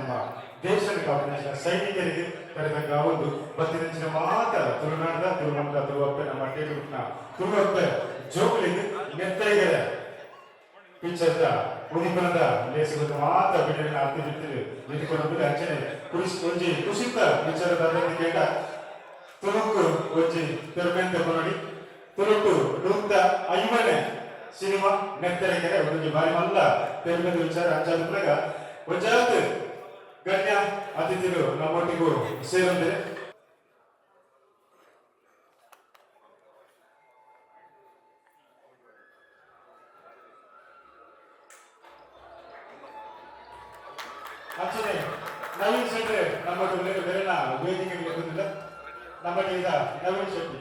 ನಮ್ಮ ಕಾಪಾಡಿಸಿದ ಸೈನಿಕರಿಗೆ ಕರೆದಂಗ ಒಂದು ಬತ್ತಿನ ಮಾತ ತುಳುನಾಡದ ತುಳುಮಂಡಲ ತುಳುವಪ್ಪೆ, ನಮ್ಮ ಟೇಬಲ್ನ ತುಳುವಪ್ಪೆ ಜೋಗಲಿಗೆ ನೆತ್ತೈಗರ ಪಿಚ್ಚರ್ದ ಉದಿಪನದ ಲೇಸುಗೊಂದು ಮಾತ ಬಿಡಲಿನ ಅರ್ಥ ಬಿಟ್ಟಿದೆ ನಿಂತುಕೊಂಡು ಅಂಚನೆ ಕುರಿಸಿ ಒಂಜಿ ಕುಸಿತ ವಿಚಾರದ ಅದನ್ನು ಕೇಟ ತುಳುಕು ಒಂಜಿ ತೆರಮೆಂತ ಕೊನಡಿ ತುಳುಕು ನೂತ ಐವನೆ ಸಿನಿಮಾ ನೆತ್ತರಿಕೆರೆ. ಒಂದು ಬಾರಿ ಮಲ್ಲ. ತೆರಮೆಂತ ವಿಚಾರ ಅಂಚಾದ ಒಂಜಾತ್ ಗಣ್ಯ ಅತಿಥಿಗಳು, ನಮ್ಮೊಟ್ಟಿಗೂ ಸೇರಂತೆ ಅಚ್ಚನೆ ನವೀನ್ ಶೆಟ್ಟಿ ನಮ್ಮ ಬೇರೆ ವೇದಿಕೆಗೆ ಬಂದಿಲ್ಲ ನಮ್ಮ ಈಗ ನವೀನ್ ಶೆಟ್ಟಿ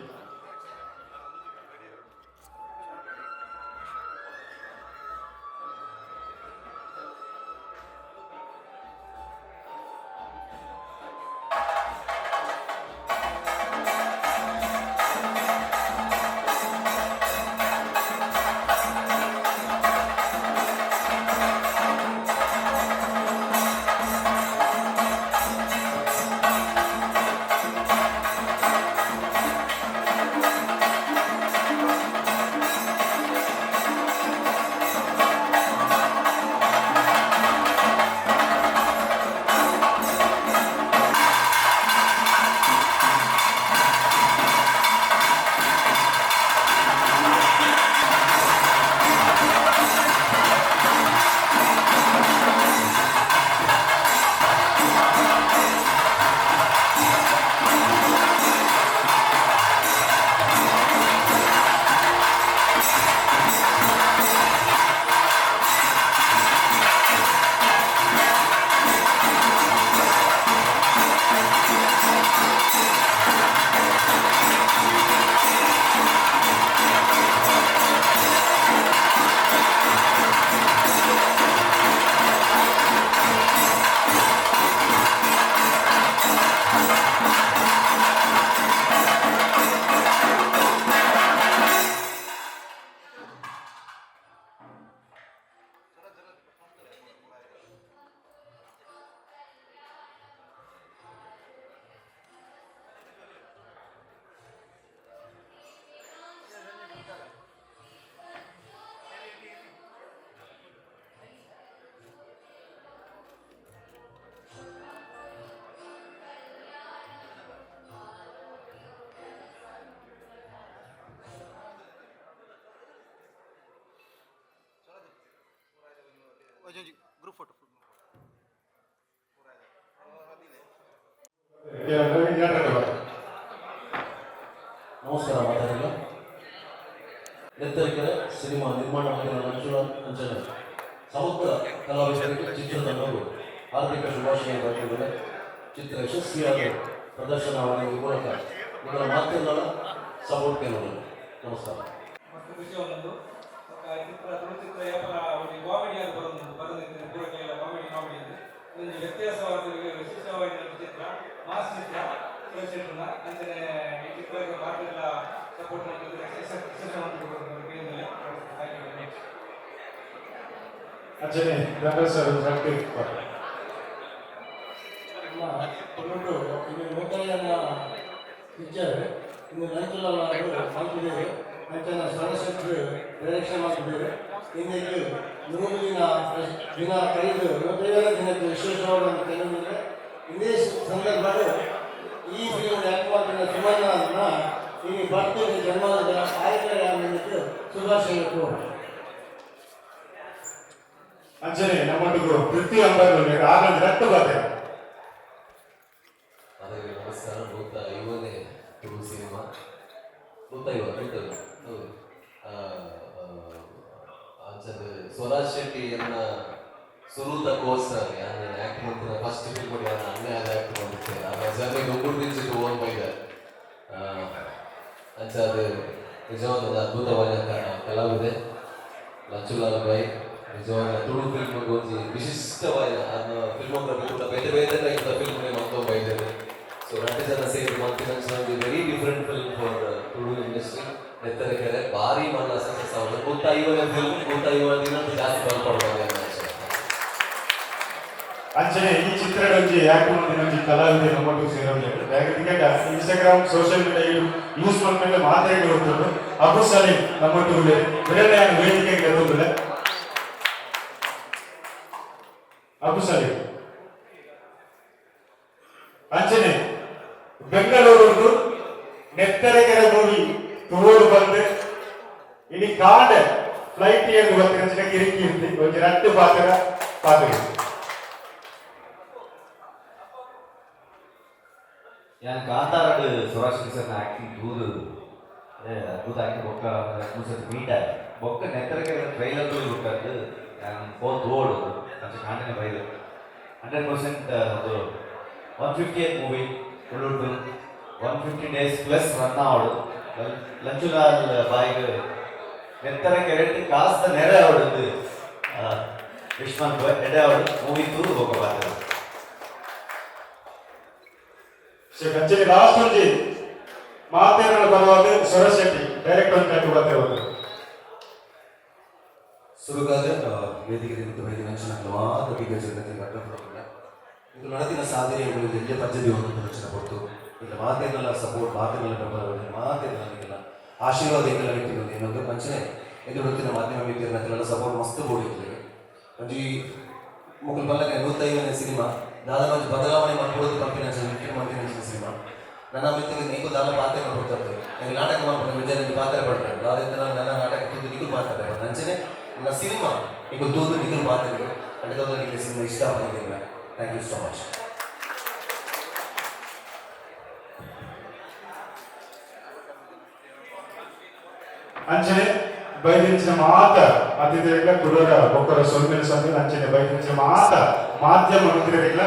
ಗ್ರೂಪ್ ಫೋಟೋ ನಮಸ್ಕಾರ ಮಾತಾಡಿಲ್ಲ. ನೆತ್ತರಿಕೆರೆ ಸಿನಿಮಾ ನಿರ್ಮಾಣ ಮಾಡಿದ ಮಂಜುಳ ಅಂಜನೆ. ಸಮಗ್ರ ಕಲಾವಿದರಿಗೆ ಚಿತ್ರತಂಡವು ಹಾರ್ದಿಕ ಶುಭಾಶಯ ಬರೆದಿದ್ದಾರೆ ಚಿತ್ರ ಯಶಸ್ವಿಯಾಗಿ ಪ್ರದರ್ಶನವಾಗುವ ಮೂಲಕ ಇವರ ಮಾಧ್ಯಮಗಳ ಸಪೋರ್ಟ್ ಕೇಳೋದು ನಮಸ್ಕಾರ. ಮತ್ತು ಚಿತ್ರ ತುಳುಚಿತ್ರ ವ್ಯಾಪಾರ ಒಂದು ಬರೋದು ಬರೋದಿತ್ತು ಪೂರಕ್ಕೆಲ್ಲ ಕಾಮಿಡಿ ಕಾಮಿಡಿ ಇದೆ ಒಂದು ವ್ಯತ್ಯಾಸವಾದ ವಿಶಿಷ್ಟವಾದ ಒಂದು ಚಿತ್ರ ಮಾಸ್ ಚಿತ್ರ ಶಿವಶೆಟ್ಟನ ಅಂದರೆ ಈ ಚಿತ್ರಕ್ಕೆ ಭಾರತದ ಸಪೋರ್ಟ್ ಮಾಡಿದ್ರೆ ಅಂಚನೆ ರಂಗಲ್ ಸರ್ ರಕ್ತಿ ಒಂದು ಇದು ಲೋಕಲ್ಯನ ಪಿಕ್ಚರ್ ಇನ್ನು ನಂಚಲವಾರು ಮಾಡ್ತಿದ್ದೇವೆ ನಂತರ ಸರಸ್ವತಿ ಡೈರೆಕ್ಷನ್ ಮಾಡ್ತಿದ್ದೇವೆ ಇಂದಕ್ಕೆ ನೂರು ದಿನ ದಿನ ಕಳೆದು ನಲವತ್ತೈದರ ದಿನಕ್ಕೆ ವಿಶೇಷವಾದ ಕೆಲವೊಂದರೆ ಇದೇ ಸಂದರ್ಭದಲ್ಲಿ ಈ ಫಿಲ್ಮ್ ಆ್ಯಕ್ಟ್ ಮಾಡಿದ ಇಲ್ಲಿ ಈ ಬರ್ತಿಗೆ ಜನ್ಮದ ಆಯ್ಕೆಯ ಶುಭಾಶಯ ಅಂಜನೆ ನಮ್ಮೊಟ್ಟಿಗೂ ಪೃಥ್ವಿ ಅಂಬಾರು ಆನಂದ್ ರಕ್ತ ಬಾತೆ ಅದಕ್ಕೆ ನಮಸ್ಕಾರ ಭೂತ ಇವನೇ ತುಳು ಸಿನಿಮಾ ಭೂತ ಇವ ಭೂತ ಇವ. ಹೌದು ಆ, ಆ, ಅಂಚದ ಸ್ವರಾಜ್ ಶೆಟ್ಟಿ ಎನ್ನ ಸುರುತ ಕೋಸ್ಟರ್ ಯಾನೆ ಆಕ್ಟ್ ಮಾಡ್ತಿನ ಫಸ್ಟ್ ಫಿಲ್ಮ್ ಮಾಡಿ ಯಾನ ಅನ್ನೇ ಆದ ಆಕ್ಟ್ ಮಾಡ್ತಿದ್ದೆ ಆ ಜರ್ನಿ ಗೊಬ್ಬರ ದಿನ ಓನ್ ಬೈದ ಅಂಚ ಅದು ನಿಜವಾದ ಅದ್ಭುತವಾದ ಕ- ಕಲಾವಿದೆ ಲಂಚುಲಾಲ ಬೈ ನಿಜವಾದ ತುಳು ಫಿಲ್ಮ್ ಒಂಜಿ ವಿಶಿಷ್ಟವಾದ ಅದನ್ನ ಫಿಲ್ಮೋಗ್ರಫಿ ಕೂಡ ಬೇರೆ ಬೇರೆ ಟೈಪ್ ಫಿಲ್ಮ್ ಮಂತೋ ಬೈದರೆ ಸೊ ನಟ ಜನ ಸೇರಿ ಮಂತ್ರಿ ಒಂದು very different film for Tulu industry Nettarakere ಭಾರಿ ಮಣ್ಣ ಸಕ್ಸಸ್ ಆಗಿದೆ ಗೊತ್ತ ಐವನ ಫಿಲ್ಮ್ ಗೊತ್ತ ಐವನ ದಿನ ಜಾಸ್ತಿ ಬಂದ್ಕೊಡ್ಬೋದು ಅಂಚನೆ ಈ ಚಿತ್ರಗಳಿಗೆ ಯಾಕೆ ಮುಂದಿನ ಒಂಜಿ ಕಲಾವಿದೆ ನಮ್ಮೊಟ್ಟಿಗೆ ಸೇರೋದು ಯಾಕಂದ್ರೆ ಇನ್ಸ್ಟಾಗ್ರಾಮ್ ಸೋಷಿಯಲ್ ಮೀಡಿಯಾ ಯೂಸ್ ಮಾಡ್ಮೇಲೆ ಮಾತಾಡಿ ಹೋಗ್ತದೆ. ಅಬು ಸಲೀಂ ನಮ್ಮೊಟ್ಟಿಗೆ ಯಾರು ವೇದಿಕೆ ಎತ್ತುದಿಲ್ಲ ಅಬು ಸಲೀಂ ಅಂಚನೆ ಬೆಂಗಳೂರು ನೆತ್ತರಗೆರೆ ಮೂವಿ ತುಳೂರು ಬಂದು ಇಡೀ ಕಾಡ ಫ್ಲೈಟ್ ಏನು ಗೊತ್ತಿರ ಕಿರಿಕಿ ಇರ್ತಿ ಒಂಜಿ ರಟ್ಟು ಪಾತ್ರ ಪಾತ್ರ. ಯಾನ್ ಗಾತಾರಡ್ ಸುರಾಜ್ ಕಿಶನ್ ಆಕ್ಟಿಂಗ್ ದೂರು ಅದ್ಭುತ ಆಗಿ ಬೊಕ್ಕ ಕೂಸತ್ ಮೀಟ್ ಆಗಿ ಬೊಕ್ಕ ನೆತ್ತರಕ್ಕೆ ಟ್ರೈಲರ್ ಬೇಕಾದ್ದು ಯಾನ್ ಫೋರ್ತ್ ಓಡ್ ಅಂತ ಕಾಂಟೆಂಟ್ ಬೈದು ಹಂಡ್ರೆಡ್ ಪರ್ಸೆಂಟ್ ಅದು one fifty eight movie ಉಳ್ಳುಟ್ಟು one fifty days plus run ಆವಡು Lanchulal ಬಾಯ್ಗೆ ನೆತ್ತರಕ್ಕೆ ಎರಡು ಕಾಸ್ತ ನೆರೆ ಅವಳು ವಿಶ್ವನ್ ಎಡೆ ಅವಳು ಮೂವಿ ತೂರು ಹೋಗಬಾರ್ದು ಬಾರ್ದು ಕಂಚನಿ ಲಾಸ್ಟ್ ಒಂಜಿ ಮಾತೇರನ ಬರುವಾಗ ಸ್ವರ ಶೆಟ್ಟಿ ಡೈರೆಕ್ಟ್ ಒಂದು ಕಂಡು ಬರ್ತಿರೋದು ಸುರುಗಾದ್ರೆ ವೇದಿಕೆ ನಿಮಿತ್ತ ಮಾತ್ರ ನೆಂಚಿನ ಹಲವಾರು ಬೀಗ ಜನತೆ ಕಟ್ಟಪಡಲ್ಲ ಇದು ನಡೆದಿನ ಸಾಧನೆಗಳು ಎಲ್ಲ ಪಂಚದಿ ಒಂದು ನೆಂಚಿನ ಕೊಟ್ಟು ಇಲ್ಲ ಮಾತೇನೆಲ್ಲ ಸಪೋರ್ಟ್ ಮಾತೇನೆಲ್ಲ ಬೆಂಬಲ ಮಾತೇನೆಲ್ಲ ಆಶೀರ್ವಾದ ಏನೆಲ್ಲ ವ್ಯಕ್ತಿಗಳು ಏನಂದ್ರೆ ಪಂಚನೆ ಎಂದು ವೃತ್ತಿನ ಮಾಧ್ಯಮ ವ್ಯಕ್ತಿಯನ್ನೆಲ್ಲ ಸಪೋರ್ಟ್ ಮಸ್ತ್ ಬೋಡಿರ್ತೇವೆ ಅಂದ್ರೆ ಮೊಕಲ್ ಬಲ್ಲಗೆ ನೂತೈವನೇ ಸಿನಿಮಾ ದಾದ ಒಂದು ಬದಲಾವಣೆ ಮಾಡ್ಕೊಳ್ಳೋದು ಕಂಪನಿ ವಿಕ್ರಮ್ ಮಂತ್ರಿ ಸಿನಿಮಾ ನನ್ನ ಮಿತ್ತಿಗೆ ನೀವು ದಾದ ಪಾತ್ರ ಕೊಡ್ತಾರೆ ನನಗೆ ನಾಟಕ ಮಾಡ್ಕೊಂಡು ವಿಜಯನಿಗೆ ಪಾತ್ರ ಪಡ್ತಾರೆ ದಾದಿಂದ ನನ್ನ ನಾಟಕ ತುಂಬ ನಿಗಲು ಮಾಡ್ತಾರೆ ನಂಚನೆ ನನ್ನ ಸಿನಿಮಾ ಈಗ ತೂದು ನಿಗಲು ಪಾತ್ರಗಳು ಖಂಡಿತವಾಗ್ಲೂ ನಿಮಗೆ ಸಿನಿಮಾ ಇಷ್ಟ ಆಗಿಲ್ಲ ಥ್ಯಾಂಕ್ ಯು ಸೋ ಮಚ್ ಅಂಚನೆ ಬೈದಿಂಚಿನ ಮಾತ ಅತಿಥಿಗಳ ಕುಡೋರ ಬೊಕ್ಕರ ಸೊಲ್ಮೆಲ್ ಸಂದಿನ ಅಂಚನೆ ಬೈದಿಂಚಿನ ಮಾತ ಮಾಧ್ಯಮ ಮಂತ್ರಿಗಳ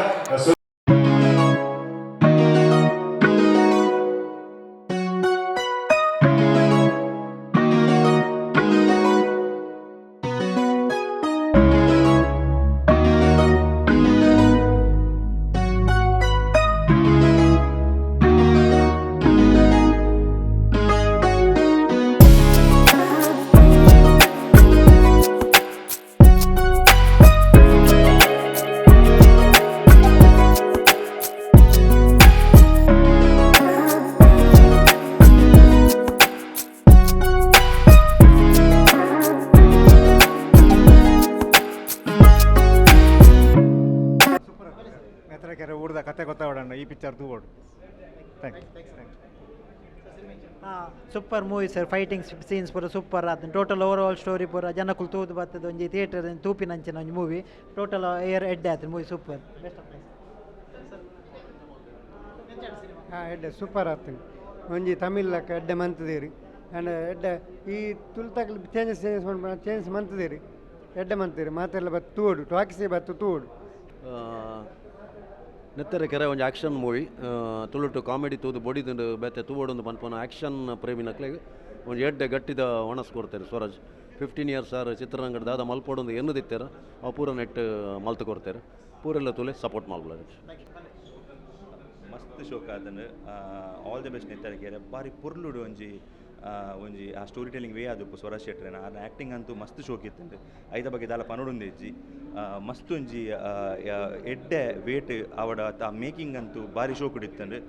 ಈ picture ತೂಗೋಡು thank you super movie sir fighting scenes ಪೂರ ಸೂಪರ್ ಆತನ ಟೋಟಲ್ ಓವರ್ ಆಲ್ ಸ್ಟೋರಿ ಪೂರ ಜನಕ್ಕುಲು ತೂದು ಬರ್ತದೆ ಒಂಜಿ ಥಿಯೇಟರ್ ತೂಪಿನಂಚಿನ ಒಂಜಿ ಮೂವಿ ಟೋಟಲ್ ಏರ್ ಎಡ್ಡೆ ಆಯ್ತು ಮೂವಿ ಸೂಪರ್ ಹಾಂ ಎಡ್ಡೆ ಸೂಪರ್ ಆಗ್ತದೆ ಒಂಜಿ ತಮಿಳಕ್ಕ ಎಡ್ಡೆ ಮಂತದೇರಿ. ಆ್ಯಂಡ್ ಎಡ್ಡೆ ಈ ತುಲ್ತಕ್ಲು ಚೇಂಜಸ್ ಚೇಂಜಸ್ ಮಾಡ್ಬೋದು ಚೇಂಜಸ್ ಮಂತದೇರಿ. ಎಡ್ಡೆ ಮಂತದೇರಿ ಮಾತೆಲ್ಲ ಬತ್ತು ತೂಡು ಟಾಕಿಸಿ ಬತ್ತು ತೂಡು. ನೆತ್ತರ ಕೆರೆ ಒಂದು ಆ್ಯಕ್ಷನ್ ಮೂವಿ ತುಳುಟು ಕಾಮಿಡಿ ತೂದು ಬೊಡಿದು ಬೇತೆ ತೂವೊಂದು ಪನ್ಪನ ಆ್ಯಕ್ಷನ್ ಪ್ರೇಮಿನಕ್ಲೆಗ್ ಒಂದು ಎಡ್ಡೆ ಗಟ್ಟಿದ ಒಣಸ್ ಕೊಡ್ತಾರೆ ಸ್ವರಾಜ್. ಫಿಫ್ಟೀನ್ ಇಯರ್ಸ್ ಆರ್ ಚಿತ್ರರಂಗದ ದಾದ ಮಲ್ಪೊಡೊಂದು ಎನ್ನು ದಿತ್ತಾರೆ ಅವು ಪೂರ ನೆಟ್ ಮಲ್ತು ಕೊಡ್ತಾರೆ. ಪೂರೆಲ್ಲ ತುಲೆ ಸಪೋರ್ಟ್ ಮಾಡ್ಬೋದು ಮಸ್ತ್ ಶೋಕ ಅದನ್ನು. ಆಲ್ ದಿ ಬೆಸ್ಟ್ ನೆತ್ತರೆ ಕೆರೆ. ಬಾರಿ ಪುರ್ಲುಡು ಒಂಜಿ ಒಂಜಿ ಆ ಸ್ಟೋರಿ ಟೆಲಿಂಗ್ ವೇ ಅದು ಸ್ವರ ಶೆಟ್ರೆನ ಆ ಆ್ಯಕ್ಟಿಂಗ್ ಅಂತೂ ಮಸ್ತ್ ಶೋಕ್ ಇತ್ತಂಡು ಐದ ಬಗ್ಗೆ ದಾಲ ಪನೊಡುಂದು ಇಜ್ಜಿ. ಆ, ಮಸ್ತ್ ಒಂಜಿ ಎಡ್ಡೆ ವೇಟ್ ಅವಡ ಆ ಮೇಕಿಂಗ್ ಅಂತೂ ಬಾರಿ ಶೋಕ್ ಇತ್ತಂಡು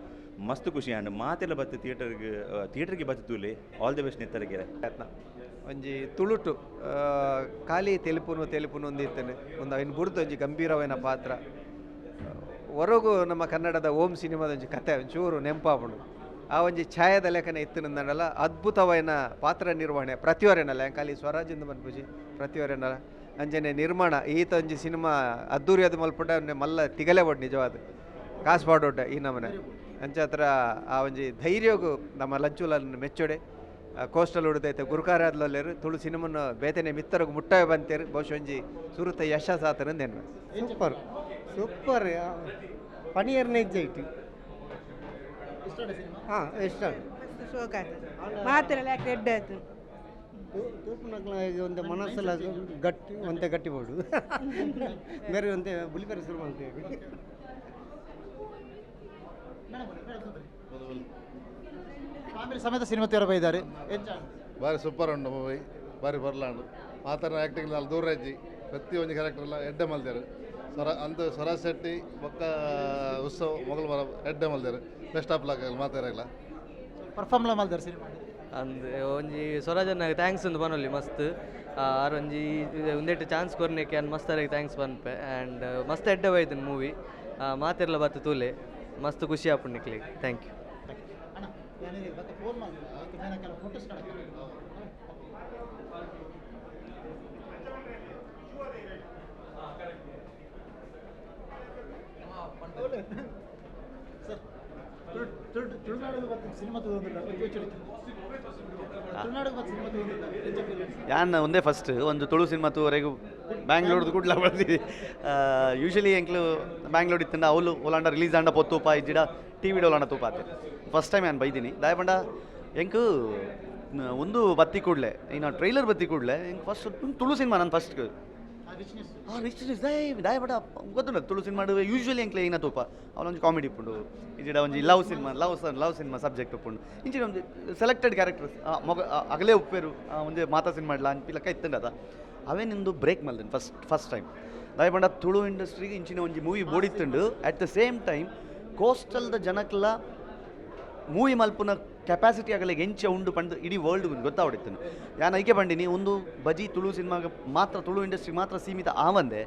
ಮಸ್ತ್ ಖುಷಿ. ಆಂಡ್ ಮಾತೆಲ್ಲ ಬತ್ತೆ ಥಿಯೇಟರ್ಗೆ ಥಿಯೇಟರ್ಗೆ ಬತ್ತು ತೂಲೆ. ಆಲ್ ದಿ ಬೆಸ್ಟ್ ನಿಂತರಕೆರೆ ಒಂಜಿ ತುಳುಟು ಖಾಲಿ ತೆಲುಪುನು ತೆಲುಪುನು ಒಂದಿತ್ತನೆ ಒಂದು ಅವನು ಬುರ್ದು ಒಂಜಿ ಗಂಭೀರವಾದ ಪಾತ್ರ. ಹೊರಗು ನಮ್ಮ ಕನ್ನಡದ ಓಂ ಸಿನಿಮಾದ ಒಂಜಿ ಕತೆ ಒಂಚೂರು ನೆಂಪಾಪುಂಡು ಆ ಒಂಜಿ ಛಾಯದ ಇತ್ತು ನನ್ನಲ್ಲ. ಅದ್ಭುತವಾದ ಪಾತ್ರ ನಿರ್ವಹಣೆ. ಪ್ರತಿವರೆನಲ್ಲ ಖಾಲಿ ಸ್ವರಾಜಿಂದ ಮನ್ಪುಜಿ ಪ್ರತಿವರೇನಲ್ಲ. ಅಂಜನೆ ನಿರ್ಮಾಣ. ಈತ ಒಂಜಿ ಸಿನಿಮಾ ಅದ್ದೂರಿ ಅದು ಮಲ್ಪುಟ ಮಲ್ಲ ತಿಗಲೆ ಬಡ್ ನಿಜವಾದ. ಕಾಸು ಈ ನಮನೆ. ಅಂಚ ಹತ್ರ ಆ ಒಂಜಿ ಧೈರ್ಯಗೂ ನಮ್ಮ ಲಂಚುಲನ್ನು ಮೆಚ್ಚೊಡೆ. ಕೋಸ್ಟಲ್ ಉಡ್ದೈತೆ ಗುರುಕಾರಾದ್ಲೇರು ತುಳು ಸಿನಿಮನ್ನು ಬೇತೆನೆ ಮಿತ್ತರಗು ಮುಟ್ಟಾಯ ಬಂತೇರು. ಬಹುಶಃ ಒಂಜಿ ಸುರುತ ಯಶ ಸಾತನಂದೇನು ಸೂಪರ್. ಸೂಪರ್ ಪನಿಯರ್ನೇ ಎಕ್ಸೈಟ್ ಹಾಂ ಇಷ್ಟ ಶೋಕ ಮಾತ್ರ ಲೆಕ್ಕ ಎಡ್ಡೆ ಆಯ್ತು? ತೂಪು ನಕ್ಲ ಒಂದು ಮನಸ್ಸೆಲ್ಲ ಗಟ್ಟಿ ಒಂತೆ ಗಟ್ಟಿ ಬೋಡು ಬೇರೆ ಒಂತೆ ಬೇರೆ ಶುರು ಮಾಡ್ತೀವಿ. ಫ್ಯಾಮಿಲಿ ಸಮೇತ ಸಿನಿಮಾ ತೀರ ಬೈದಾರೆ ಬಾರಿ ಸೂಪರ್ ಉಂಡು ಮೂವಿ ಬಾರಿ ಬರ್ಲಾಂಡು. ಮಾತಾಡ ಆ್ಯಕ್ಟಿಂಗ್ ಅಲ್ಲಿ ದೂರ ಪ್ರತಿ ಒಂದು ಕ್ಯಾರೆಕ್ಟರ್ ಎಲ್ಲ ಎಡ್ಡೆ ಮಲ್ದೇರು ಸ್ವರ ಅಂದು ಸ್ವರಾಜ್ ಶೆಟ್ಟಿ ಬೊಕ್ಕ ಉತ್ಸವ ಮೊಗಲ್ ಮರ ಎಡ್ಡೆ ಮಲ್ದೇರು ಬೆಸ್ಟ್ ಆಫ್ ಲಾಕ್ ಮಾತಾಡಲ್ಲ ಪರ್ಫಾರ್ಮ್ಲ ಮಲ್ದಾರೆ ಸಿನಿಮಾ ಅಂದ್ ಒಂಜಿ ಸ್ವರಾಜನ್ನ ಥ್ಯಾಂಕ್ಸ್ ಒಂದು ಬನೊಲಿ ಮಸ್ತ್. ಆರ್ ಒಂಜಿ ಒಂದೆಟ್ಟು ಚಾನ್ಸ್ ಕೊರ್ನೆಕ್ಕೆ ಅನ್ ಮಸ್ತ್ ಥ್ಯಾಂಕ್ಸ್ ಬನ್ಪೆ. ಆ್ಯಂಡ್ ಮಸ್ತ್ ಎಡ್ಡೆ ಹೋಯ್ತು ಮೂವಿ ಮಾತೆರ್ಲ ಬತ್ತು ತೂಲೆ. ಮಸ್ತ್ ಖುಷಿ ಆಪುಣ್ಣಿಕ್ಲಿ ಥ್ಯಾಂಕ್ ಯು ಫೋನ್ ಯಾನ್ ಒಂದೇ ಫಸ್ಟ್ ಒಂದು ತುಳು ಸಿನಿಮಾ ತೂವರೆಗೂ ಬ್ಯಾಂಗ್ಳೂರ್ದು ಕೂಡ್ಲ ಬರ್ತೀವಿ ಯೂಶಲಿ ಎಂಕ್ಲು ಬ್ಯಾಂಗ್ಳೂರ್ ಇತ್ತಿಂದ ಅವಳು ಒಲಾಂಡ ರಿಲೀಸ್ ಆಂಡ ಪೊತ್ತೂಪ ಇಜ್ಜಿಡ ಟಿ ವಿಡ್ ಒಲಾಂಡ ತೂಪ ಆತೆ. ಫಸ್ಟ್ ಟೈಮ್ ನಾನು ಬೈದಿನಿ. ದಾಯಪಂಡ ಎಂಕು ಒಂದು ಬತ್ತಿ ಕೂಡಲೇ, ಇನ್ನು ಟ್ರೈಲರ್ ಬತ್ತಿ ಕೂಡಲೇ ಹೆಂಗೆ ಫಸ್ಟ್ ತುಳು ಸಿನಿಮಾ ನಾನು ಫಸ್ಟ್ ಹಾಂ ರಿಚ್ನೆಸ್ ದೈ ದಯ ದಾಯಪಡ ಗೊತ್ತುಂಡ ತುಳು ಸಿನಿಮಾ ಯೂಶ್ವಲಿ ಎಂಕ್ಲೆ ಏನ ತೂಪ. ಅವನೊಂದು ಕಾಮಿಡಿ ಇಪ್ಪುಂಡು ಇಜಿಡ ಒಂಜಿ love cinema love love cinema subject ಉಪ್ಪುಂಡು ಇಂಚಿನ ಒಂದು ಸೆಲೆಕ್ಟೆಡ್ ಕ್ಯಾರೆಕ್ಟರ್ಸ್ ಮೊಗ ಅಗಲೇ ಉಪ್ಪೇರು ಒಂದೇ ಮಾತಾ ಸಿನಿಮಾ ಇಡ್ಲ ಅನ್ಪಿಲಕ್ಕ ಇತ್ತಂಡ ಅದ. ಅವೇ ನಿಂದು ಬ್ರೇಕ್ ಮಲ್ದನ್ ಫಸ್ಟ್ ಫಸ್ಟ್ ಟೈಮ್ ದಾಯಪಂಡ ತುಳು ಇಂಡಸ್ಟ್ರಿಗೆ ಇಂಚಿನ ಒಂಜಿ ಮೂವಿ ಬೋಡಿತ್ತುಂಡು ಅಟ್ ದ ಸೇಮ್ ಟೈಮ್ ಕೋಸ್ಟಲ್ದ ಜನಕ್ಲ ಮೂವಿ ಮಲ್ಪುನ ಕೆಪಾಸಿಟಿ ಆಗಲಿ ಎಂಚ ಉಂಡು ಪಂಡು ಇಡೀ ವರ್ಲ್ಡ್ ಗೊತ್ತಾವಡಿತ್ತು ಯಾನ್ ಐಕೆ ಬಂಡಿನಿ ಒಂದು ಬಜಿ ತುಳು ಸಿನಿಮಾಗೆ ಮಾತ್ರ ತುಳು ಇಂಡಸ್ಟ್ರಿ ಮಾತ್ರ ಸೀಮಿತ ಆವಂದೆ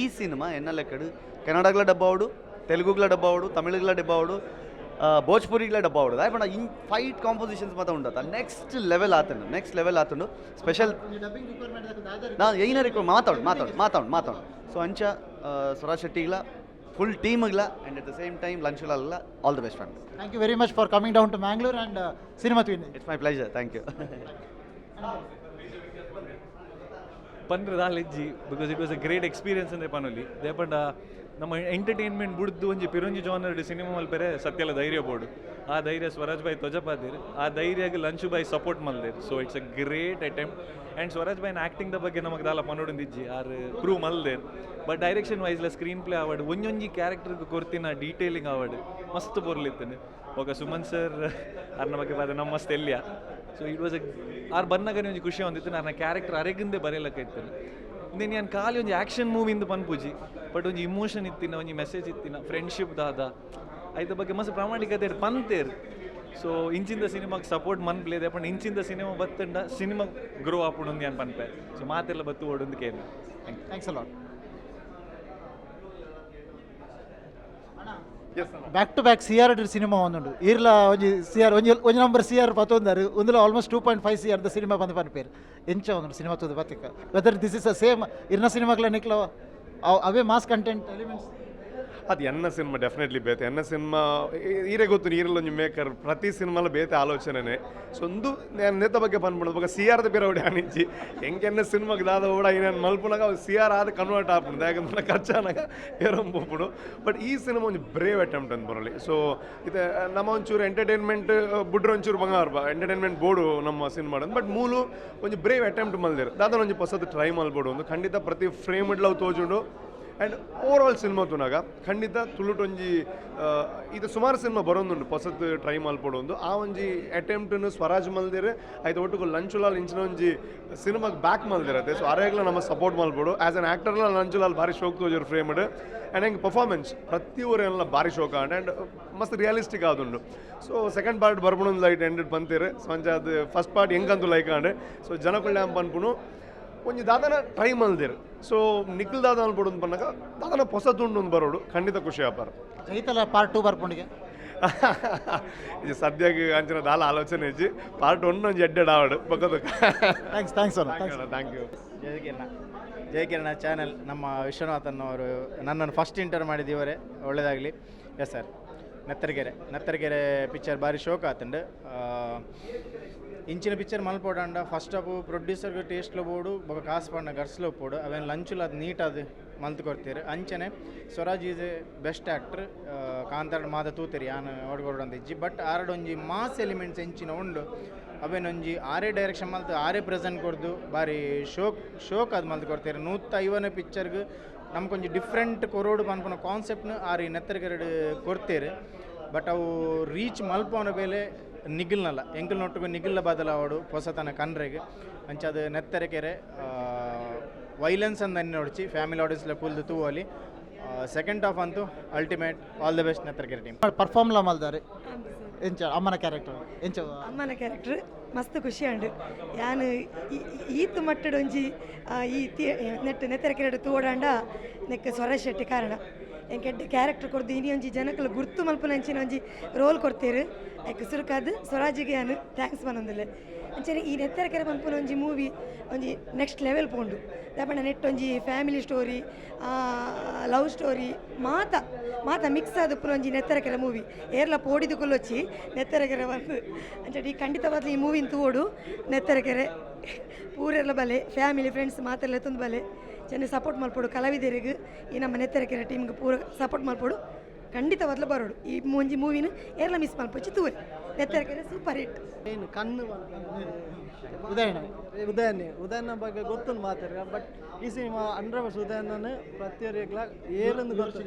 ಈ ಸಿನಿಮಾ ಎನ್ನ ಲೆಕ್ಕಡು ಕನ್ನಡಗಳ ಡಬ್ಬ ಅವಡು ತೆಲುಗುಗಳ ಡಬ್ಬ ಅವಡು ತಮಿಳುಗಳ ಡಬ್ಬ ಅವಡು ಭೋಜ್ಪುರಿಗಳ ಡಬ್ಬ ಅವಡು ದಾಯಪಂಡ ಇನ್ ಫೈಟ್ ಕಾಂಪೋಸಿಷನ್ಸ್ ಮಾತ್ರ ಉಂಡತ್ತ ನೆಕ್ಸ್ಟ್ ಲೆವೆಲ್ ಆತಂಡು ನೆಕ್ಸ್ಟ್ ಲೆವೆಲ್ ಆತಂಡು. ಸ್ಪೆಷಲ್ ಡಬ್ಬಿಂಗ್ ರಿಕ್ವೈರ್ಮೆಂಟ್ ನಾ ಏನಾರು ಮಾತಾಡು ಮಾತಾಡು ಮಾತಾಡು ಮಾತಾಡು. ಸೊ ಅಂಚ ಸ್ವರಾಜ್ ಶೆಟ್ಟಿಗ್ಲ full ಟೀಮ್ಗ್ಲ and at the same time ಲಂಚ್ಗಳೆಲ್ಲ all the best friend thank you very much for coming down to Mangalore and cinema twin it's my pleasure thank you ಪಂದ್ರ ದಾಲಿಜ್ಜಿ because it was a great experience ಅಂದ್ರೆ ಪನೊಲಿ. ದೇಪಂಡ ನಮ್ಮ entertainment ಬುಡ್ದು ಒಂಜಿ ಪಿರೊಂಜಿ ಜಾನರ್ಡ್ cinema ಮಲ್ಪೆರೆ ಸತ್ಯಲ ಧೈರ್ಯ board. ಆ ಧೈರ್ಯ ಸ್ವರಾಜ್ ಬಾಯ್ ತ್ವಜಪಾದಿರ್ ಆ ಧೈರ್ಯಗೆ ಲಂಚು ಬಾಯ್ support ಮಲ್ದೇರ್. So it's a great attempt and Swaraj acting ಆ್ಯಕ್ಟಿಂಗ್ದ ಬಗ್ಗೆ ನಮಗೆ ದಾಲ ಪನೋಡಿದ್ದಿಜ್ಜಿ ಆರ್ ಪ್ರೂವ್ ಮಲ್ದೇರ್. ಬಟ್ ಡೈರೆಕ್ಷನ್ ವೈಸ್ಲ ಸ್ಕ್ರೀನ್ ಪ್ಲೇ ಅವಾರ್ಡ್ ಒಂಜೊಂಜಿ ಕ್ಯಾರೆಕ್ಟರ್ಗೆ ಕೊರ್ತಿನ ಡೀಟೇಲಿಂಗ್ ಅವಾರ್ಡ್ ಮಸ್ತ್ ಬರ್ಲಿತ್ತೇನೆ ಓಕೆ, ಸುಮನ್ ಸರ್ ಅರ್ನ ಬಗ್ಗೆ ಬಾದ ನಮ್ಮ ಮಸ್ತ್ ಸೊ ಇಟ್ ವಾಸ್ ಅ ಆರ್ ಬನ್ನಗನೆ ಒಂಜಿ ಖುಷಿ ಹೊಂದಿತ್ತು. ನನ್ನ ಕ್ಯಾರೆಕ್ಟರ್ ಅರೆಗಿಂದೆ ಬರೆಯಲಕ್ಕ ಇತ್ತೇನೆ ಇಂದು ನಾನು ಖಾಲಿ ಒಂದು ಆ್ಯಕ್ಷನ್ ಮೂವಿಂದ ಪನ್ಪುಜಿ ಬಟ್ ಒಂದು ಇಮೋಷನ್ ಇತ್ತಿನ ಒಂಜಿ ಮೆಸೇಜ್ ಇತ್ತಿನ ಫ್ರೆಂಡ್ಶಿಪ್ ದಾದ. ಐತ ಬಗ್ಗೆ ಮಸ್ತ್ ಪ್ರಾಮಾಣಿಕತೆ ಪಂತೇರ್ ಸೊ ಇಂಚಿಂದ ಸಿನಿಮಾಗೆ ಸಪೋರ್ಟ್ ಮನ್ಪ್ಲೇದೆ ಪಂಡ ಇಂಚಿಂದ ಸಿನಿಮಾ ಬತ್ತಂಡ, ಸಿನಿಮಾ ಗ್ರೋ ಆಪುಂಡು ಅಂತ ಪನ್ಪೆ ಸೊ ಮಾತೆಲ್ಲ ಬತ್ತು ಓಡೊಂದು ಕೇನು thanks a lot back to back CR R cinema ಒಂದುಂಡು ಈರ್ಲ ಒಂಜಿ ಸಿ ಆರ್ ಒಂಜಿ ಒಂಜಿ ನಂಬರ್ ಸಿ ಆರ್ ಪತ್ತೊಂದಾರು ಒಂದುಲ almost two point five C the cinema ಬಂದು ಪನ್ಪೇರು ಎಂಚ ಒಂದು ಸಿನಿಮಾ ತೂದು ಬತ್ತಿಕ whether this is a same ಇರ್ನ ಸಿನಿಮಾಗ್ಲ ನಿಕ್ಲವ ಅವೇ ಮಾಸ್ ಕಂಟೆಂಟ್ ಎಲಿಮೆಂಟ್ಸ್ ಅದು ಎನ್ನ ಸಿನಿಮಾ ಡೆಫಿನೆಟ್ಲಿ ಬೇತೆ. ಎನ್ನ ಸಿನಿಮಾ ಈರೇ ಗೊತ್ತು ನೀರಲ್ಲೊಂದು ಮೇಕರ್ ಪ್ರತಿ ಸಿನಿಮಾಲ ಬೇತೆ ಆಲೋಚನೆನೆ. ಸೊ ಒಂದು ನೆತ್ತ ಬಗ್ಗೆ ಬಂದ್ಬಿಡೋದು. ಬಗ್ಗೆ ಸಿ ಆರ್ದ ಬೇರೆ ಅವಡೆ ಅನಿಚ್ಚಿ ಹೆಂಗೆ ಎನ್ನ ಸಿನಿಮಾಗೆ ದಾದ ಓಡ ನಾನು ಮಲ್ಪುನಾಗ ಸಿ ಆರ್ ಆದ ಕನ್ವರ್ಟ್ ಆಗ್ಬಿಡ್ದು. ಯಾಕಂದ್ರೆ ಖರ್ಚಾನಾಗ ಏರಂಬೋಪುಡು ಬಟ್ ಈ ಸಿನಿಮಾ ಒಂದು ಬ್ರೇವ್ ಅಟೆಂಪ್ಟ್ ಅಂತ ಬರಲಿ. ಸೊ ಇದು ನಮ್ಮ ಒಂಚೂರು ಎಂಟರ್ಟೈನ್ಮೆಂಟ್ ಬುಡ್ರ ಒಂಚೂರು ಬಂಗಾರ ಬಾ. ಎಂಟರ್ಟೈನ್ಮೆಂಟ್ ಬೋರ್ಡು ನಮ್ಮ ಸಿನಿಮಾ ಬಟ್ ಮೂಲು ಒಂದು ಬ್ರೇವ್ ಅಟೆಂಪ್ಟ್ ಮಲ್ದಿರು. ದಾದ ಒಂದು ಹೊಸದು ಟ್ರೈ ಮಲ್ಬೋಡು. ಒಂದು ಖಂಡಿತ ಪ್ರತಿ ಫ್ರೇಮ್ ಇಡ್ಲವು ತೋಜುಂಡು ಆ್ಯಂಡ್ ಓವರ್ ಆಲ್ ಸಿನಿಮಾ ತುನಾಗ, ಖಂಡಿತ ತುಳುಟೊಂಜಿ ಇದು ಸುಮಾರು ಸಿನಿಮಾ ಬರೋದುಂಡು ಹೊಸತ್ ಟ್ರೈ ಮಲ್ಪಡೊಂದು ಆ ಒಂಜಿ ಅಟೆಂಪ್ಟನ್ನು ಸ್ವರಾಜ್ ಮಲ್ದಿರೆ, ಆಯ್ತು ಒಟ್ಟಿಗೆ ಲಂಚುಲಾಲ್ ಇಂಚಿನ ಒಂಜಿ ಸಿನಿಮಾಗೆ ಬ್ಯಾಕ್ ಮಲ್ದಿರತ್ತೆ. ಸೊ ಅರೆಗ್ಲ ನಮ್ಮ ಸಪೋರ್ಟ್ ಮಲ್ಬೋದು ಆ್ಯಸ್ ಅನ್ ಆ್ಯಕ್ಟರ್ಲ ಲಂಚುಲಾಲ್ ಭಾರಿ ಶೋಕ್ ತೋಜರ್ ಫ್ರೇಮ್ಡ್ ಆ್ಯಂಡ್ ಹೆಂಗೆ ಪರ್ಫಾರ್ಮೆನ್ಸ್ ಪ್ರತಿ ಊರೆಲ್ಲ ಭಾರಿ ಶೋಕ. ಆ್ಯಂಡ್ ಮಸ್ತ್ ರಿಯಾಲಿಸ್ಟಿಕ್ ಆದುಂಡು ಸೊ ಸೆಕೆಂಡ್ ಪಾರ್ಟ್ ಬರ್ಬಿಡೊಂದು ಲೈಟ್ ಎಂಡೆಡ್ ಬಂತೀರಿ. ಸಂಜೆ ಅದು ಫಸ್ಟ್ ಪಾರ್ಟ್ ಹೆಂಗಂತೂ ಲೈಕ್ ಆಂಡೆ. ಸೊ ಜನಕುಳ್ಳ ಪನ್ಪುನು ಒಂಜಿ ದಾದನ ಟ್ರೈ ಮಲ್ದೆರ್ ಸೊ ನಿಖಿಲ್ ದಾದ ಅಂತ ಬಂದಾಗ ದಾದನ ಹೊಸ ತುಂಡು ಒಂದು ಬರೋಡು ಖಂಡಿತ ಖುಷಿ ಆಪಾರ. ಐತಲ್ಲ ಪಾರ್ಟ್ ಟೂ ಬರ್ಕೊಂಡಿಗೆ? ಇದು ಸದ್ಯಕ್ಕೆ ಅಂಚಿನ ದಾಲ ಆಲೋಚನೆ ಇಜ್ಜಿ. ಪಾರ್ಟ್ ಒನ್ ಒಂಜಿ ಎಡ್ಡೆಡ್ ಆವಡು ಬಗ್ಗದು thanks thanks thank you Jayakirana Jayakirana channel ನಮ್ಮ ವಿಶ್ವನಾಥನ್ ಅವರು ನನ್ನನ್ನು ಫಸ್ಟ್ ಇಂಟರ್ ಮಾಡಿದ್ದೀವರೇ ಒಳ್ಳೆಯದಾಗಲಿ yes sir Nettaragere Nettaragere picture ಭಾರಿ ಶೋಕ ಆತಂಡು. ಇಂಚಿನ ಪಿಕ್ಚರ್ ಮಲ್ಪೋಡಂಡ. ಫಸ್ಟ್ ಆಫ್ ಪ್ರೊಡ್ಯೂಸರ್ಗೆ ಟೇಸ್ಟ್ಲ ಬೋಡು, ಬೊಕ ಕಾಸು ಪಂಡ ಗರ್ಸ್ಲ ಪೋಡು ಅವೇನು ಲಂಚುಲ ಅದು ನೀಟ್ ಅದು ಮಲ್ತು ಕೊಡ್ತೀರಿ ಅಂಚನೆ Swaraj is a best actor Kantara ಮಾದ ತೂತೆರಿ ಯಾನ್ ಅಂತ ಇಜ್ಜಿ ಬಟ್ ಆರಡೊಂಜಿ ಮಾಸ್ ಎಲಿಮೆಂಟ್ಸ್ ಎಂಚಿನ ಉಂಡು, ಅವೇನೊಂಜಿ ಆರೇ ಡೈರೆಕ್ಷನ್ ಮಲ್ತು, ಆರೇ ಪ್ರೆಸೆಂಟ್ ಕೊಡ್ದು, ಬಾರಿ ಶೋಕ್ ಶೋಕ್ ಅದು ಮಲ್ತು ಕೊಡ್ತೀರಿ ನೂತ ಐವನೇ ಪಿಕ್ಚರ್ಗೆ ನಮ್ಗೊಂಜಿ ಡಿಫ್ರೆಂಟ್ ಕೊರೋಡು ಪನ್ಪುನ ಕಾನ್ಸೆಪ್ಟ್ನ ಆರಿ ನೆತ್ತರಗೆರಡು ಕೊಡ್ತೀರಿ. ಬಟ್ ಅವು ರೀಚ್ ಮಲ್ಪೋನ ಬೇಲೆ ನಿಗಿಲ್ನಲ್ಲ ಎಂಕಲ್ ನೊಟ್ಟಿಗೆ ನಿಗಿಲ್ಲ ಬದಲಾವಡು ಹೊಸತನ ಕನ್ರೆಗೆ ಅಂಚಾದ ನೆತ್ತರೆ ಕೆರೆ ವೈಲೆನ್ಸ್ ಅಂತ ನೋಡಿಸಿ ಫ್ಯಾಮಿಲಿ ಆಡಿಯನ್ಸ್ಲ ಕುಲ್ದು ತೂವಲಿ. ಸೆಕೆಂಡ್ ಹಾಫ್ ಅಂತೂ ultimate all the best Nettarakere team ಪರ್ಫಾರ್ಮ್ಲ ಮಲ್ದಾರೆ. ಎಂಚ ಅಮ್ಮನ ಕ್ಯಾರೆಕ್ಟರ್ ಎಂಚ. ಅಮ್ಮನ ಕ್ಯಾರೆಕ್ಟರ್ ಮಸ್ತ್ ಖುಷಿ ಉಂಡು ಯಾನು ಈತು ಈತ್ ಮಟ್ಟಡು ಒಂಜಿ ಆ, ಈ ತಿ ನೆಟ್ ನೆತ್ತರ ಕೆರಡು ತೂಡಾಂಡ ನೆಕ್ಕ ಸ್ವರ ಶೆಟ್ಟಿ ಕಾರಣ. ಎಂಕೆಡ್ಡೆ ಕ್ಯಾರೆಕ್ಟರ್ ಕೊಡ್ದು ಇನಿ ಒಂಜಿ ಜನಕ್ಕಲು ಗುರ್ತು ಮಲ್ಪನಂಚಿನ ಒಂಜಿ ರೋಲ್ ಕೊಡ್ತೀರು. ಎಕ್ ಸುರುಕಾದ್ ಸ್ವರಾಜಿಗೆ ಅನು ಥ್ಯಾಂಕ್ಸ್ ಮನೊಂದಿಲ್ಲ ಅಂಚನೆ ಈ ನೆತ್ತರ ಕೆರೆ ಮಲ್ಪನ ಒಂಜಿ ಮೂವಿ ಒಂಜಿ ನೆಕ್ಸ್ಟ್ ಲೆವೆಲ್ ಪೋಂಡು. ದಾಪಂಡ ನೆಟ್ ಒಂಜಿ ಫ್ಯಾಮಿಲಿ ಸ್ಟೋರಿ ಲವ್ ಸ್ಟೋರಿ ಮಾತ ಮಾತ ಮಿಕ್ಸ್ ಆದ ಒಂಜಿ ನೆತ್ತರ ಕೆರೆ ಮೂವಿ ಏರ್ಲ ಪೋಡಿದು ಕೊಲ್ಲೊಚ್ಚಿ ನೆತ್ತರ ಕೆರೆ ಬಂದು ಅಂಚಡಿ ಖಂಡಿತವಾದ್ಲು ಈ ಮೂವಿನ ತೂಡು ನೆತ್ತರ ಕೆರೆ ಪೂರೆಲ್ಲ ಬಲೆ ಫ್ಯಾಮಿಲಿ ಫ್ರೆಂಡ್ಸ್ ಮಾತೆಲ್ಲ ತುಂಬ ಬಲೆ. ಚೆನ್ನ ಸಪೋರ್ಟ್ ಮಲ್ಪೊಡು ಕಲಾವಿದರಿಗೆ ಈ ನಮ್ಮ ನೆತ್ತರ ಟೀಮ್ ಟೀಮ್ಗೆ ಪೂರ ಸಪೋರ್ಟ್ ಮಲ್ಪೊಡು ಖಂಡಿತವಾಗ್ಲೂ ಬರೋಡು. ಈ ಮುಂಜಿ ಮೂವಿನ ಏರ್ಲ ಮಿಸ್ ಮಲ್ಪೊಚ್ಚಿ ತೂರಿ ನೆತ್ತರ ಕೆರೆ ಸೂಪರ್ ಹಿಟ್ ಏನು ಕಣ್ಣು ಉದಯನ. ಉದಯನೇ. ಉದಯನ ಬಗ್ಗೆ ಗೊತ್ತುಂಡು ಮಾತಾಡ ಬಟ್ ಈ ಸಿನಿಮಾ ಹಂಡ್ರೆಡ್ ಪರ್ಸೆಂಟ್ ಉದಯನ ಪ್ರತಿಯೊರಿಗ್ಲ ಏನೊಂದು ಗೊತ್ತು.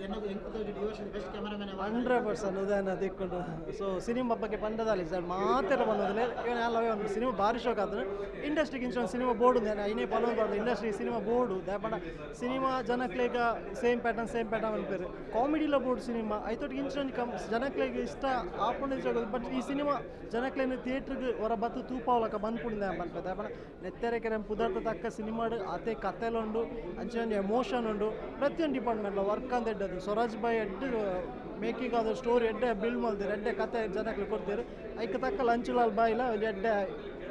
ಹಂಡ್ರೆಡ್ ಪರ್ಸೆಂಟ್ ಉದಯನ ತಿಕ್ಕೊಂಡು. ಸೊ ಸಿನಿಮಾ ಬಗ್ಗೆ ಪಂಡದಲ್ಲಿ ಸರ್ ಮಾತಾಡ ಬಂದದಿಲ್ಲ ಇವನು ಎಲ್ಲ ಒಂದು ಸಿನಿಮಾ ಭಾರಿ ಶೋಕ್ ಆದ್ರೆ ಇಂಡಸ್ಟ್ರಿಗೆ ಇಂಚೊಂದು ಸಿನಿಮಾ ಬೋರ್ಡ್ ಐನೇ ಪಲೊಂದು ಬರ್ದು ಇಂಡಸ್ಟ್ರಿ ಸಿನಿಮಾ ಬೋರ್ಡು ದೇಪಂಡ ಸಿನಿಮಾ ಜನಕ್ಲೇಗ ಸೇಮ್ ಪ್ಯಾಟರ್ನ್ ಸೇಮ್ ಪ್ಯಾಟರ್ನ್ ಅನ್ಪೇರು ಕಾಮಿಡಿಲ ಬೋರ್ಡ್ ಸಿನಿಮಾ. ಐತೊಟ್ಟಿಗೆ ಇಂಚಿನ ಕಮ್ ಜನಕ್ಲೆಗ್ ಇಷ್ಟ ಆಪುಂಡು ಬಟ್ ಈ ಸಿನಿಮಾ ಜನಕ್ಲೇನು ಥಿಯೇಟ್ರಿಗೆ ಹೊರ ಬತ್ತು ತೂಪಾವಲಕ ಬಂದ್ಪುಂಡೆ ಬಂದ್ಪೆ ದೇಪಂಡ ನೆತ್ತೆರೆ ಕೆರೆ ಪುದರ್ತ ತಕ್ಕ ಸಿನಿಮಾಡು ಅತೆ ಕಥೆಲುಂಡು ಅಂಚಿನ ಎಮೋಷನ್ ಉಂಡು. ಪ್ರತಿಯೊಂದು ಡಿಪಾರ್ಟ್ಮೆಂಟ್ಲ ವರ್ಕ್ ಅಂತ ಎಡ್ಡದು. ಸ್ವರಾಜ್ ಬಾಯ್ ಎಡ್ಡು ಮೇಕಿಂಗ್ ಆದ ಸ್ಟೋರಿ ಎಡ್ಡೆ ಬಿಲ್ಡ್ ಮಾಡ್ದಿರು ಎಡ್ಡೆ ಕತೆ ಜನಕ್ಕೆ ಕೊಡ್ತೀರು ಐಕ್ ತಕ್ಕ ಲಂಚುಲಾಲ್ ಬಾಯಿಲ ಎಡ್ಡೆ,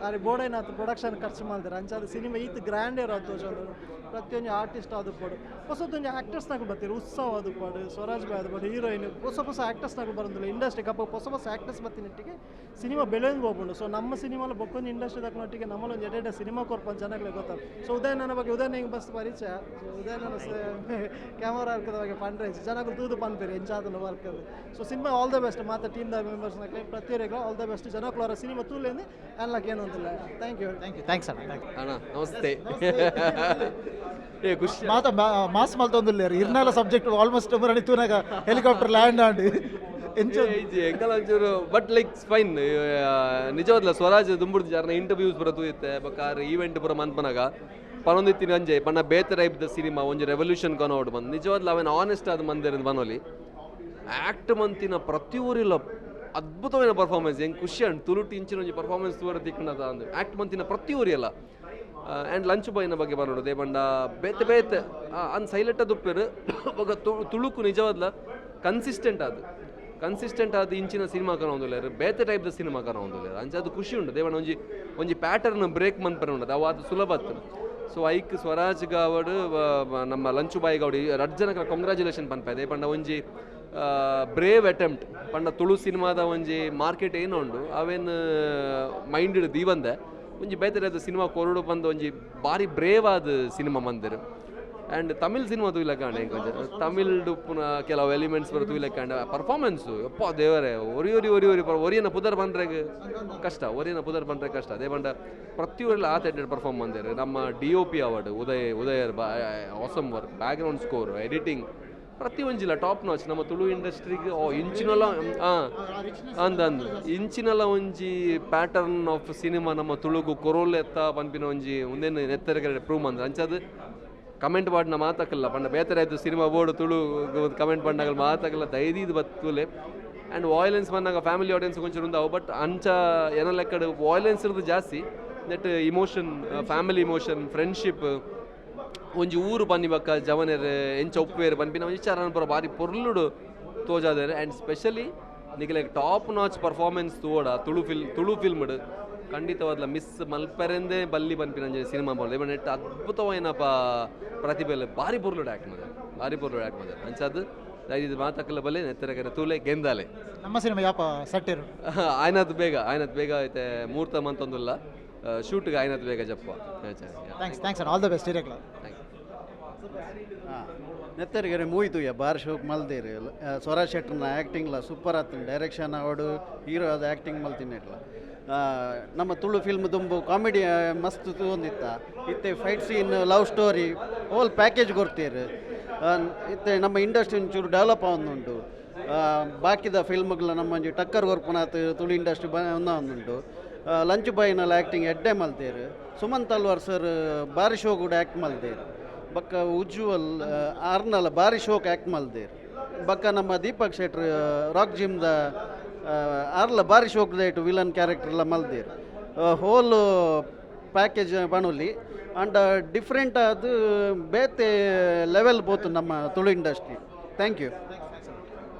ಅರೆ ಬೋಡೇನಾಥ್ ಪ್ರೊಡಕ್ಷನ್ ಖರ್ಚು ಮಾಡಿದ್ರು. ಅಂಚಾದ ಸಿನಿಮಾ ಈತ್ ಗ್ರ್ಯಾಂಡ್ ಇರೋ ತೋಚೋದು ಪ್ರತಿಯೊಂದು ಆರ್ಟಿಸ್ಟ್ ಅದು ಪಾಡು ಹೊಸದೊಂದು ಆ್ಯಕ್ಟರ್ಸ್ನಾಗ ಬರ್ತೀರಿ ಉತ್ಸವ ಅದು ಪಾಡು ಸ್ವರಾಜ್ ಬಾಯ್ ಅದು ಪಡು ಹೀರೋಯಿನ್ ಹೊಸ ಹೊಸ ಆ್ಯಕ್ಟರ್ಸ್ನಾಗ ಬರೋದಿಲ್ಲ ಇಂಡಸ್ಟ್ರಿ ಕಪ್ಪ ಹೊಸ ಹೊಸ ಆ್ಯಕ್ಟರ್ಸ್ ಬರ್ತಿನೊಟ್ಟಿಗೆ ಸಿನಿಮಾ ಬೆಳೆಯಂಗೆ ಹೋಗ್ಬೋದು ಸೊ ನಮ್ಮ ಸಿನಿಮಾಲ ಬೊಕ್ಕೊಂದು ಇಂಡಸ್ಟ್ರಿ ನಮ್ಮಲ್ಲಿ ನಮ್ಮಲ್ಲೊಂದು ಎರಡೆರಡು ಸಿನಿಮಾ ಕೊರ್ಪಂದು ಜನಗಳಿಗೆ ಗೊತ್ತಾಗ ಸೊ ಉದಯನನ ಬಗ್ಗೆ ಉದಯನ ಹಿಂಗೆ ಬಸ್ ಪರಿಚಯ? ಸೊ ನನ್ನ ಕ್ಯಾಮರಾ ಹಾಕದ ಬಗ್ಗೆ ಪಂಡ್ರೆ ಜನಗಳು ತೂದು ಪನ್ಪೇರಿ ಎಂಚಾದನ್ನು ವರ್ಕ್ ಅದು so cinema all the best ಮಾತ್ರ ಟೀಮ್ ದ ಮೆಂಬರ್ಸ್ನಾಗಲಿ ಪ್ರತಿಯೊಬ್ಬರಿಗೂ ಆಲ್ ದ ಬೆಸ್ಟ್ ಜನಗಳು ಅವರ ಸಿನಿಮಾ ತೂಲೇನೆ ಎಲ್ಲಕ್ಕೆ ಏನು ಅಂತಿಲ್ಲ. Thank you thank you thanks ಅಣ್ಣ ಥ್ಯಾಂಕ್ ಅಣ್ಣ ನಮಸ್ತೆ. ಮಾತ ಮಾಸ್ ಮಲ್ತೊಂದುಲ್ಲೇರು ಇರ್ನಾಲ ಸಬ್ಜೆಕ್ಟ್ ಆಲ್ಮೋಸ್ಟ್ ಮರಣಿ ತೂನಾಗ ಹೆಲಿಕಾಪ್ಟರ್ ಲ್ಯಾಂಡ್ ಆಂಡ್ ಎಂಚ ಎಂಕಲ್ ಒಂಚೂರು ಬಟ್ ಲೈಕ್ ಫೈನ್ ನಿಜವಾದ್ಲ ಸ್ವರಾಜ್ ದುಂಬುಡ್ದು ಜಾರ್ನ ಇಂಟರ್ವ್ಯೂಸ್ ಬರತು ಇತ್ತೆ ಬಕಾರ ಈವೆಂಟ್ ಪೂರ ಮನ್ಪನಾಗ ಪನೊಂದಿತ್ತಿನ ಅಂಜೆ ಪನ್ನ ಬೇತೆ ಟೈಪ್ ದ ಸಿನಿಮಾ ಒಂಜಿ ರೆವಲ್ಯೂಷನ್ ಕೊನೋಡು ಬಂದು ನಿಜವಾದ್ಲ ಅವನ್ ಆನೆಸ್ಟ್ ಆದ ಮಂದಿರ ಬನೋಲಿ ಆ್ಯಕ್ಟ್ ಮಂತಿನ ಪ್ರತಿ ಊರಿಲ್ಲ ಅದ್ಭುತమైన ಪರ್ಫಾರ್ಮೆನ್ಸ್ ಹೆಂಗೆ ಖುಷಿ ಅಂಡ್ ತುಳುಟಿ ಇಂಚಿನ ಒಂಜಿ ಪರ್ಫಾರ್ಮೆನ್ಸ್ ತೂರ ತಿಕ್ಕಣದ ಅಂದ್ ಆ್ಯಕ್ಟ್ ಮಂತಿನ ಪ್ರತಿ ಊರಿಯಲ್ಲ ಆ್ಯಂಡ್ ಲಂಚ್ ಬಾಯ್ನ ಬಗ್ಗೆ ಬರೋಣ ದೇಬಂಡ ಬೇತೆ ಬೇತೆ ಅನ್ ಸೈಲೆಂಟ್ ದುಪ್ಪೇರು ಒಗ ತುಳುಕು ನಿಜವಾದ್ಲ ಕನ್ಸಿಸ್ಟೆಂಟ್ ಅದು ಕನ್ಸಿಸ್ಟೆಂಟ್ ಆದ ಇಂಚಿನ ಸಿನಿಮಾ ಕನ ಒಂದುಲ್ಲೇರು ಬೇತೆ ಟೈಪ್ ದ ಸಿನಿಮಾ ಕನ ಒಂದುಲ್ಲೇರು ಅಂಚೆ ಅದು ಖುಷಿ ಉಂಟು. ದೇವಣ್ಣ, ಒಂಜಿ ಒಂಜಿ ಪ್ಯಾಟರ್ನ್ ಬ್ರೇಕ್ ಮನ್ಪರ ಉಂಟು. ಅವ ಅದು ಸುಲಭ ಆಗ್ತದೆ ಸೊ ಐಕ್ ಸ್ವರಾಜ್ ಗಾವಡ್ ನಮ್ಮ ಲಂಚ್ ಬಾಯಿ ಗೌಡಿ ರಡ್ ಜನಕ್ಕೆ ಕಂಗ್ರ್ಯಾಚುಲೇಷನ್ ಪನ್ಪಾಯ್ದೆ ಪಂಡ ಒಂಜಿ ಬ್ರೇವ್ ಅಟೆಂಪ್ಟ್ ಪಂಡ ತುಳು ಸಿನಿಮಾದ ಒಂಜಿ ಮಾರ್ಕೆಟ್ ಏನು ಉಂಡು. ಅವೇನು ಮೈಂಡ್ ದೀವಂದೆ. ಒಂಜಿ ಬೇತೆ ಸಿನಿಮಾ ಕೊರಡು ಬಂದ ಒಂಜಿ ಬಾರಿ ಬ್ರೇವ್ ಆದ ಸಿನಿಮಾ ಮಂದಿರು. ಆ್ಯಂಡ್ ತಮಿಳ್ ಸಿನಿಮಾ ತೂಯಿಲ ಕಾಣೆ ಕೊಂಚ ತಮಿಳ್ ಪುನ ಕೆಲವು ಎಲಿಮೆಂಟ್ಸ್ ಬರೋ ತೂಯಿಲ ಕಾಂಡ ಪರ್ಫಾರ್ಮೆನ್ಸು ಯಪ್ಪ ದೇವರೇ, ಒರಿ ಒರಿ ಒರಿ ಒರಿ ಒರಿಯನ ಪುದರ್ ಬಂದ್ರೆ ಕಷ್ಟ, ಒರಿಯನ ಪುದರ್ ಬಂದ್ರೆ ಕಷ್ಟ. ಅದೇ ಬಂಡ ಪ್ರತಿಯೊರಲ್ಲಿ ಆ ತೆಡ್ಡೆ ಪರ್ಫಾರ್ಮ್ ಬಂದಿರು ನಮ್ಮ D O P award Uday ಉದಯರ್ awesome work background score editing ಪ್ರತಿ ಒಂಜಿಲ್ಲ ಟಾಪ್ ನಾಚ್ ನಮ್ಮ ತುಳು ಇಂಡಸ್ಟ್ರಿಗೆ ಇಂಚಿನಲ್ಲ ಹಾಂ ಅಂದ ಅಂದ್ ಇಂಚಿನಲ್ಲ ಒಂಜಿ ಪ್ಯಾಟರ್ನ್ ಆಫ್ ಸಿನಿಮಾ ನಮ್ಮ ತುಳುಗು ಕೊರೋಲ್ ಎತ್ತ ಪನ್ಪಿನ ಒಂಜಿ ಒಂದೇನು ನೆತ್ತರಿಗೆ ಪ್ರೂವ್ ಮಂದ ಅಂಚದು ಕಮೆಂಟ್ ಪಾಡ್ನ ಮಾತಾಕಲ್ಲ ಪಂಡ ಬೇತರ ಆಯ್ತು ಸಿನಿಮಾ ಬೋರ್ಡ್ ತುಳು ಕಮೆಂಟ್ ಪಂಡಾಗಲ್ಲ ಮಾತಾಕಲ್ಲ ಧೈರ್ಯದ ಬತ್ತುಲೆ. ಆ್ಯಂಡ್ ವಾಯ್ಲೆನ್ಸ್ ಬಂದಾಗ ಫ್ಯಾಮಿಲಿ ಆಡಿಯನ್ಸ್ ಕೊಂಚ ಉಂದಾವು ಬಟ್ ಅಂಚ ಏನಲ್ಲ ಕಡೆ ವಾಯ್ಲೆನ್ಸ್ ಇರೋದು ಜಾಸ್ತಿ. Net emotion family emotion friendship ಒಂಜಿ ಊರು ಬನ್ನಿ ಬಕ್ಕ ಜವನೆರ್ ಎಂಚ ಉಪ್ಪುವೇರು ಪನ್ಪಿನ ವಿಚಾರ ಪೂರ ಬಾರಿ ಪೊರ್ಲುಡು ತೋಜಾದೇರು. ಆ್ಯಂಡ್ ಸ್ಪೆಷಲಿ ನಿಗಲೆಗ್ ಟಾಪ್ ನಾಚ್ ಪರ್ಫಾರ್ಮೆನ್ಸ್ ತೋಡ ತುಳು ಫಿಲ್ ತುಳು ಫಿಲ್ಮ್ಡ್ ಖಂಡಿತವಾದ ಮಿಸ್ ಮಲ್ಪೆರೆಂದೇ ಬಲ್ಲಿ ಪನ್ಪಿನ ಸಿನಿಮಾ ಬೋಲ್. ನೆಟ್ ಅದ್ಭುತವಾಯಿನ ಪ ಪ್ರತಿಭೆಲ್ ಬಾರಿ ಪೊರ್ಲುಡು ಆ್ಯಕ್ಟ್ ಮಾಡಿದೆ ಬಾರಿ ಪೊರ್ಲುಡ್ ಆ್ಯಕ್ಟ್ ಮಾಡಿದೆ ಅಂಚದು ಇದು ಮಾತಕ್ಕಲ್ಲ ಬಲ್ಲೆ ನೆತ್ತರಗರ ತೂಲೆ ಗೆಂದಾಲೆ. ನಮ್ಮ ಸಿನಿಮಾ ಯಾಪ ಸಟ್ಟಿರು? ಆಯ್ನದ್ ಬೇಗ ಆಯ್ನದ್ ಬೇಗ ಐತೆ ಮೂರ್ತ ಮಂತೊಂದುಲ್ಲ. ಶೂಟ್ಗೆ ಆಯ್ನತ್ ಬೇಗ ಜಪ್ಪ. Thanks thanks all the best ಇರಕ್ಲ ನೆತ್ತರಿಗೆ ಮೂವಿ ಯಾ ಬಾರ್ ಶೋಕ್ ಮಲ್ದೇರಿ. ಸ್ವರಾಜ್ ಆಕ್ಟಿಂಗ್ ಆ್ಯಕ್ಟಿಂಗ್ಲ ಸೂಪರ್ ಆತು ಡೈರೆಕ್ಷನ್ ಅವಾರ್ಡು ಹೀರೋ ಅದು ಆ್ಯಕ್ಟಿಂಗ್ ಮಲ್ತಿನಿಟ್ಲ ನಮ್ಮ ತುಳು ಫಿಲ್ಮ್ ದುಂಬು ಕಾಮಿಡಿ ಮಸ್ತ್ ತೂಂದಿತ್ತ. ಇತ್ತೆ fight scene love story whole package ಕೊಡ್ತೀರಿ. ಇತ್ತೆ ನಮ್ಮ ಇಂಡಸ್ಟ್ರಿ ಒಂಚೂರು ಡೆವಲಪ್ ಆಗೊಂದುಂಟು ಬಾಕಿದ ಫಿಲ್ಮ್ಗಳ ನಮ್ಮ ಟಕ್ಕರ್ ಕೊರ್ಪುನಾತ್ ತುಳು ಇಂಡಸ್ಟ್ರಿ ಬ ಉಂದುಂಟು ಲಂಚ್ ಬಾಯ್ನಲ್ಲಿ ಆ್ಯಕ್ಟಿಂಗ್ ಎಡ್ಡೆ ಮಲ್ತೇರು ಸುಮಂತ್ ಅಲ್ವಾರ್ ಸರ್ ಬಾರಿ ಶೋ ಕೂಡ ಆ್ಯಕ್ಟ್ ಮಲ್ತೇರು ಬಕ್ಕ ಉಜ್ವಲ್ ಆರ್ನಲ್ಲ ಬಾರಿ ಶೋಕ್ ಆ್ಯಕ್ಟ್ ಮಲ್ತೇರು ಬಕ್ಕ ನಮ್ಮ ದೀಪಕ್ ಶೆಟ್ರ್ ರಾಕ್ ಜಿಮ್ದ ಆರ್ಲ ಬಾರಿ ಶೋಕ್ ದೈಟ್ ವಿಲನ್ ಕ್ಯಾರೆಕ್ಟರ್ ಎಲ್ಲ ಮಲ್ದೇರು. ಹೋಲ್ ಪ್ಯಾಕೇಜ್ ಬಣುಲಿ. ಅಂಡ್ ಡಿಫ್ರೆಂಟ್ ಅದು ಬೇತೆ ಲೆವೆಲ್ ಬೋತು ನಮ್ಮ ತುಳು ಇಂಡಸ್ಟ್ರಿ ಥ್ಯಾಂಕ್ ಯು